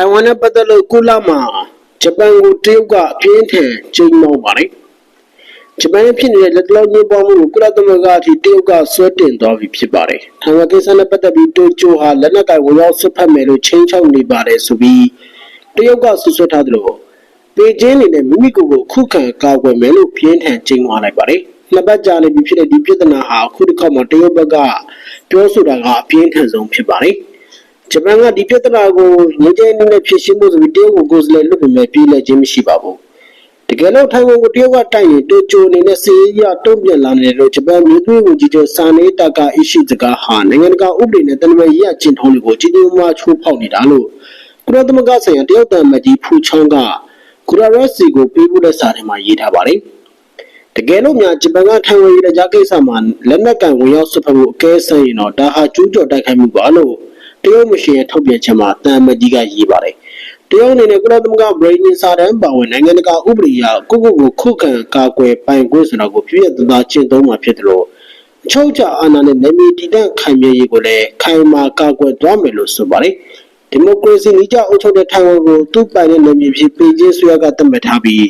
ထိုင်ဝမ်နဲ့ပတ်သက်လို့ကုလမှာဂျပန်ကိုတရုတ်ကအပြင်းထန်ချိန်မောင်းပါတယ်ဂျပန်ရဲ့ဖြစ်နေတဲ့လက်တလုံးညှိပွားမှုကိုကုလသမဂ္ဂအထိတရုတ်ကဆွဲတင်သွားပြီဖြစ်ပါတယ်။ထိုင်ဝမ်ကိစ္စနဲ့ပတ်သက်ပြီးတိုကျိုဟာလက်နက်ကိုင်ဝင်ရောက်ဆွတ်ဖက်မယ်လို့ချိန်ချောက်နေပါတယ်ဆိုပြီးတရုတ်ကဆွဆွထားသလိုပေကျင်းနေတဲ့မိမိကိုယ်ကိုခုခံကာကွယ်မယ်လို့ပြင်းထန်ချိန်သွားလိုက်ပါတယ်။နှစ်ပတ်ကြာနေပြီဖြစ်တဲ့ဒီပြဿနာဟာအခုတစ်ခါမှတရုတ်ဘက်ကပြောဆိုတာကအပြင်းထန်ဆုံးဖြစ်ပါတယ်။ ဂျပန်ကဒီပြဿနာကိုငြိမ်းချမ်းရေးနဲ့ဖြေရှင်းဖို့ဆိုပြီးတရုတ်ကိုကိုယ်စားလှယ်လွှတ်ပေမဲ့ပြည်လဲခြင်းမရှိပါဘူး။တကယ်လို့ထိုင်ဝမ်ကိုတရုတ်ကတိုက်ရင်တိုကျိုအနေနဲ့စီးရီးယားတုံ့ပြန်လာတယ်လို့ဂျပန်မြို့သွင်းဝန်ကြီးချုပ်ဆာနေတာကာအရှိစကားဟာနိုင်ငံတကာဥပဒေနဲ့တန်တမာရေးရကျင့်ထုံးတွေကိုကြီးကြီးမားမားချိုးဖောက်နေတာလို့ကုလသမဂ္ဂဆိုင်ရာတရုတ်တန်မကြီးဖူချောင်းကကုရရက်စီကိုပေးပို့တဲ့စာထဲမှာရေးထားပါတယ်။တကယ်လို့များဂျပန်ကထိုင်ဝမ်ရေးကြကိစ္စမှာလက်နက်ကန်ဝင်ရောက်ဆွတ်ဖက်မှုအကဲဆန်းရင်တော့ဒါဟာကျူးကျော်တိုက်ခိုက်မှုပါလို့တ ရုတ်မရှိရဲ့ထုတ်ပြန်ချက်မှာတန်မကြီးကရေးပါတယ်။တရုတ်အနေနဲ့ကုလသမဂ္ဂဗြိတိန်စာတမ်းပါဝင်နိုင်ငံတကာဥပဒေအရကိုကိုကိုခုခံကာကွယ်ပိုင်ခွင့်ဆိုတာကိုပြည့်ရတသားကျင့်သုံးမှာဖြစ်တယ်လို့အချုပ်ချအာဏာနဲ့နေမီတည်တံ့ခိုင်မြဲရေးကိုလည်းခိုင်မာကာကွယ်သွားမယ်လို့ဆိုပါတယ်။ဒီမိုကရေစီနည်းကျအုပ်ချုပ်တဲ့ထိုင်ဝမ်ကိုသူ့ပိုင်တဲ့နေမီဖြစ်ပေကျင်းဆွေးကသတ်မှတ်ထားပြီး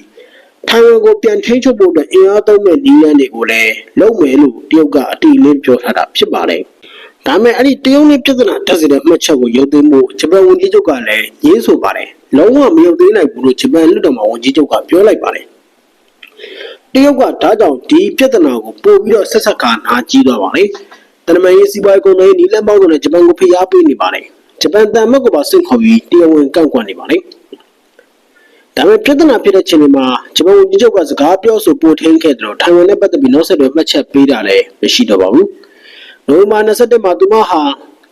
ထိုင်ဝမ်ကိုပြန်ထိန်းချုပ်ဖို့အတွက်အင်အားသုံးမဲ့နည်းလမ်းတွေကိုလည်းလုပ်မယ်လို့တရုတ်ကအတိအလင်းပြောထားတာဖြစ်ပါတယ်။ ဒါပေမဲ့အဲ့ဒီတရုတ်နဲ့ပြဿနာတက်စေတဲ့မှတ်ချက်ကိုရုပ်သိမ်းဖို့ဂျပန်ဝန်ကြီးချုပ်ကလည်းညင်းဆိုပါတယ်။လုံးဝမရုပ်သိမ်းနိုင်ဘူးလို့ဂျပန်လူတော်မှာဝန်ကြီးချုပ်ကပြောလိုက်ပါတယ်။တရုတ်ကဒါကြောင့်ဒီပြဿနာကိုပို့ပြီးတော့ဆက်ဆက်ကာနာကြီးသွားပါတယ်။တနမန်ရေးစီးပွားရေးကုန်သွယ်ရေးနည်းလမ်းပေါင်းစုံနဲ့ဂျပန်ကိုဖိအားပေးနေပါတယ်။ဂျပန်တန်မတ်ကိုပါဆင့်ခေါ်ပြီးတရားဝင်ကန့်ကွက်နေပါတယ်။ဒါပေမဲ့ပြဿနာဖြစ်တဲ့ချိန်မှာဂျပန်ဝန်ကြီးချုပ်ကစကားပြောဆိုပို့ထင်းခဲ့တယ်လို့ထိုင်ဝမ်နဲ့ပတ်သက်ပြီးနောက်ဆက်တွဲမှတ်ချက်ပေးတာလည်းမရှိတော့ပါဘူး။ နိုဝင်ဘာ27မှာသူမဟာ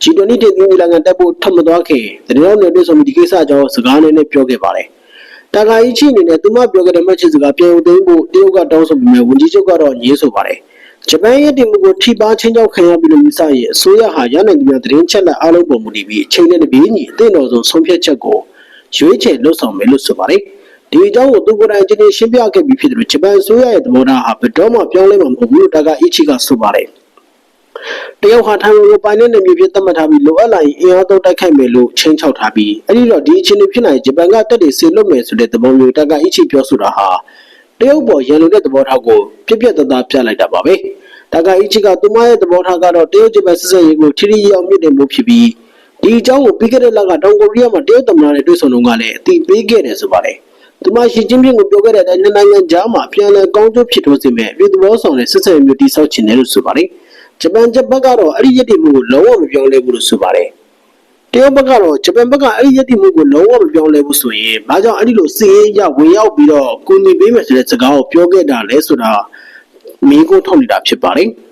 G20 တင်သွင်းညီလာခံတက်ဖို့ထပ်မသွားခင်တတိယနေ့တွေ့ဆုံပြီးဒီကိစ္စအကြောင်းစကားနည်းနည်းပြောခဲ့ပါတယ်။တာဂါအီချီအနေနဲ့သူမပြောခဲ့တဲ့မှတ်ချက်စကားပြန်ဦးသိမ်းဖို့တရုတ်ကတောင်းဆိုပေမဲ့ဝန်ကြီးချုပ်ကတော့ညင်းဆိုပါတယ်။ဂျပန်ရဲ့တင်မှုကိုထိပါချင်းချောက်ခံရပြီးလို့ယူဆရင်အစိုးရဟာရနိုင်သူများသတင်းချက်လက်အားလုံးပုံမူတည်ပြီးအချိန်နဲ့တပြေးညီအသင့်တော်ဆုံးဆုံးဖြတ်ချက်ကိုရွေးချယ်လုပ်ဆောင်မယ်လို့ဆိုပါတယ်။ဒီအကြောင်းကိုသူကိုယ်တိုင်ချင်းချင်းရှင်းပြခဲ့ပြီးဖြစ်တယ်လို့ဂျပန်အစိုးရရဲ့သဘောထားဟာဘယ်တော့မှပြောင်းလဲမှာမဟုတ်ဘူးလို့တာဂါအီချီကဆိုပါတယ်။ တရုတ်ဟာထိုင်ဝမ်ကိုပိုင်တဲ့နယ်မြေဖြစ်သတ်မှတ်ထားပြီးလိုအပ်လာရင်အင်အားသုံးတိုက်ခိုက်မယ်လို့ချင်းချောက်ထားပြီးအဲ့ဒီတော့ဒီအခြေအနေဖြစ်နိုင်ဂျပန်ကတက်တွေဆေလွတ်မယ်ဆိုတဲ့သဘောမျိုးတာဂါအီချီပြောဆိုတာဟာတရုတ်ပေါ်ရန်လိုတဲ့သဘောထားကိုပြက်ပြက်သားသားပြလိုက်တာပါပဲ။တာဂါအီချီကသူမရဲ့သဘောထားကတော့တရုတ်ဂျပန်ဆက်ဆံရေးကိုထိထိရောက်မြင့်တင်မှုဖြစ်ပြီးဒီအကြောင်းကိုပြီးခဲ့တဲ့လကတောင်ကိုရီးယားမှာတရုတ်သမ္မတနဲ့တွေ့ဆုံတုန်းကလည်းအတိပေးခဲ့တယ်ဆိုပါတယ်။သူမရှိချင်းပြင်းကိုပြောခဲ့တဲ့အတိုင်းနှစ်နိုင်ငံကြားမှာပြန်လည်ကောင်းကျိုးဖြစ်ထွန်းစေမဲ့ပြည်သူ့ဘောဆောင်တဲ့စစ်ဆင်ရေးမျိုးတိစောက်ချင်တယ်လို့ဆိုပါတယ်။ ဂျပန်ဂျပန်ကတော့အဲ့ဒီရည်တည်မှုကိုလုံးဝမပြောင်းလဲဘူးလို့ဆိုပါတယ်။တရုတ်ဘက်ကတော့ဂျပန်ဘက်ကအဲ့ဒီရည်တည်မှုကိုလုံးဝမပြောင်းလဲဘူးဆိုရင်ဘာကြောင့်အဲ့ဒီလိုစီးရေးရဝင်ရောက်ပြီးတော့ကုညီပေးမယ်ဆိုတဲ့စကားကိုပြောခဲ့တာလဲဆိုတာမင်းကိုထုတ်နေတာဖြစ်ပါတယ်။